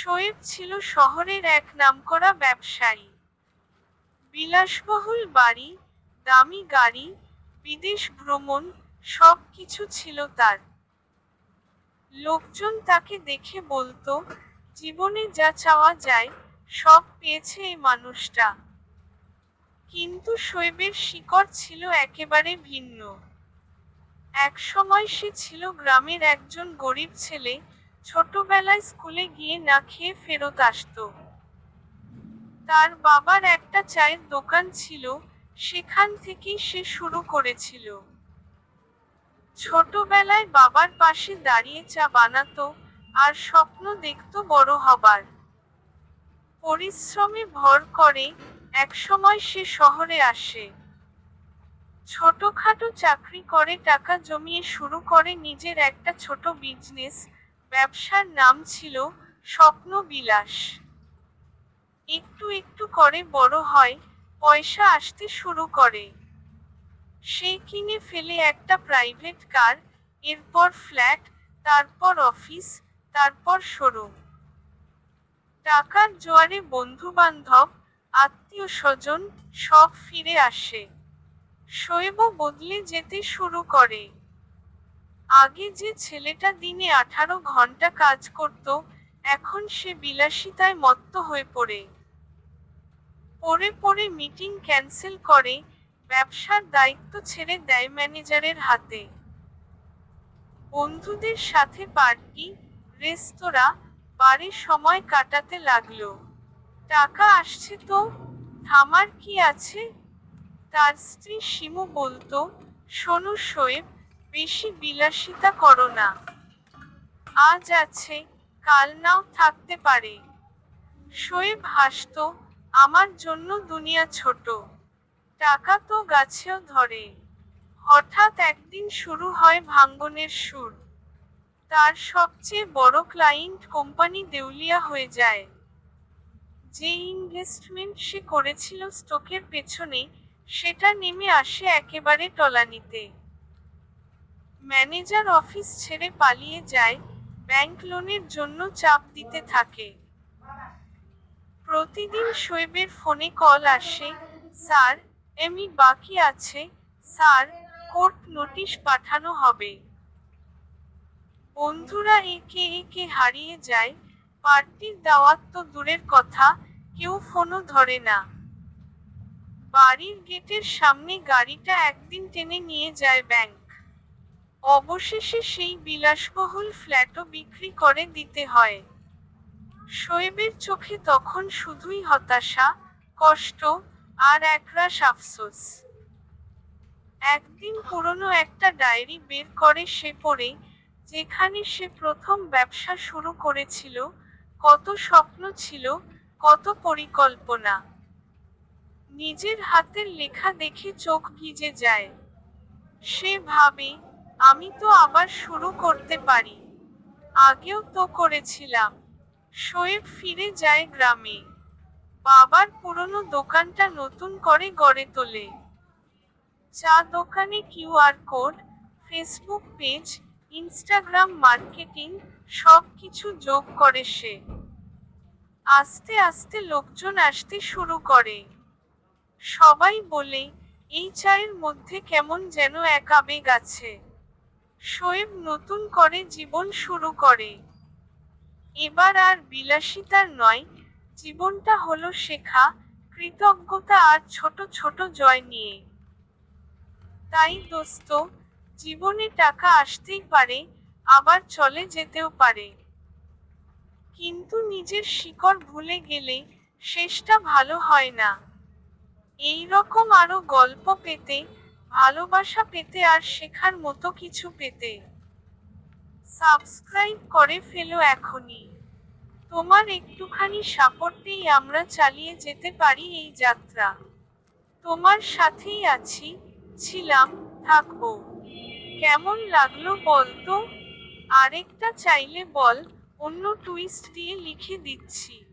শোয়েব ছিল শহরের এক নামকরা ব্যবসায়ী। বিলাসবহুল বাড়ি, দামি গাড়ি, বিদেশ ভ্রমণ সব কিছু ছিল তার। লোকজন তাকে দেখে বলতো, জীবনে যা চাওয়া যায়, সব পেয়েছে এই মানুষটা। কিন্তু শোয়েবের শিকড় ছিল একেবারে ভিন্ন। একসময় সে ছিল গ্রামের একজন গরিব ছেলে ছোটবেলায় স্কুলে গিয়ে না খেয়ে ফেরত আসতো। তার বাবার একটা চায়ের দোকান ছিল, সেখান থেকেই সে শুরু করেছিল। ছোটবেলায় বাবার পাশে দাঁড়িয়ে চা বানাতো আর স্বপ্ন দেখতো বড় হবার। পরিশ্রমে ভর করে একসময় সে শহরে আসে। ছোটখাটো চাকরি করে, টাকা জমিয়ে শুরু করে নিজের একটা ছোট বিজনেস ব্যবসার নাম ছিল স্বপ্ন বিলাস একটু একটু করে বড় হয়, পয়সা আসতে শুরু করে। সে কিনে ফেলে একটা প্রাইভেট কার এরপর ফ্ল্যাট তারপর অফিস তারপর শোরুম টাকার জোয়ারে বন্ধু বান্ধব আত্মীয় স্বজন সব ফিরে আসে। শৈব বদলে যেতে শুরু করে। আগে যে ছেলেটা দিনে আঠারো ঘণ্টা কাজ করত, এখন সে বিলাসিতায় মত্ত হয়ে পড়ে। পরে পরে মিটিং ক্যান্সেল করে, ব্যবসার দায়িত্ব ছেড়ে দেয় ম্যানেজারের হাতে। বন্ধুদের সাথে পার্টি, রেস্তোরাঁ, বারে সময় কাটাতে লাগল। টাকা আসছে তো? থামার কি আছে? তার স্ত্রী শিমু বলতো, শোনো, শোয়েব বেশি বিলাসিতা করো না। আজ আছে, কাল নাও থাকতে পারে। শোয়েব হাসতো, আমার জন্য দুনিয়া ছোট, টাকা তো গাছেও ধরে। হঠাৎ একদিন শুরু হয় ভাঙ্গনের সুর। তার সবচেয়ে বড় ক্লায়েন্ট কোম্পানি দেউলিয়া হয়ে যায়। যে ইনভেস্টমেন্ট সে করেছিল স্টকের পেছনে, সেটা নেমে আসে একেবারে টলানিতে। ম্যানেজার অফিস ছেড়ে পালিয়ে যায়, ব্যাংক লোনের জন্য চাপ দিতে থাকে। প্রতিদিন শোয়েবের ফোনে কল আসে, স্যার এমি বাকি আছে, স্যার, কোর্ট নোটিশ পাঠানো হবে। বন্ধুরা একে একে হারিয়ে যায়, পার্টির দাওয়াত তো দূরের কথা, কেউ ফোনও ধরে না। বাড়ির গেটের সামনে গাড়িটা একদিন টেনে নিয়ে যায় ব্যাংক। অবশেষে সেই বিলাসবহুল ফ্ল্যাটও বিক্রি করে দিতে হয়। শোয়েবের চোখে তখন শুধুই হতাশা, কষ্ট আর একরাশ আফসোস। একদিন পুরনো একটা ডায়েরি বের করে সে পড়ে, যেখানে সে প্রথম ব্যবসা শুরু করেছিল, কত স্বপ্ন ছিল, কত পরিকল্পনা। নিজের হাতের লেখা দেখে চোখ ভিজে যায়। সে ভাবে আমি তো আবার শুরু করতে পারি। আগেও তো করেছিলাম। শোয়েব ফিরে যায় গ্রামে। বাবার পুরনো দোকানটা নতুন করে গড়ে তোলে। চা দোকানে QR code, Facebook page, Instagram marketing সব কিছু যোগ করে সে। আস্তে আস্তে লোকজন আসতে শুরু করে। সবাই বলে, এই চায়ের মধ্যে কেমন যেন এক আবেগ আছে। শোয়েব নতুন করে জীবন শুরু করে। এবার আর বিলাসিতার নয়, জীবনটা হলো শেখা, কৃতজ্ঞতা আর ছোট ছোট জয় নিয়ে। তাই দোস্ত, জীবনে টাকা আসতেই পারে, আবার চলে যেতেও পারে। কিন্তু নিজের শিকড় ভুলে গেলে শেষটা ভালো হয় না। এই রকম আরও গল্প পেতে ভালোবাসা পেতে আর শেখার মতো কিছু পেতে। সাবস্ক্রাইব করে ফেলো এখনই। তোমার একটুখানি সাপোর্টেই আমরা চালিয়ে যেতে পারি এই যাত্রা। তোমার সাথেই আছি, ছিলাম, থাকব। কেমন লাগল বল তো আরেকটা চাইলে বল, অন্য টুইস্ট দিয়ে লিখে দিচ্ছি।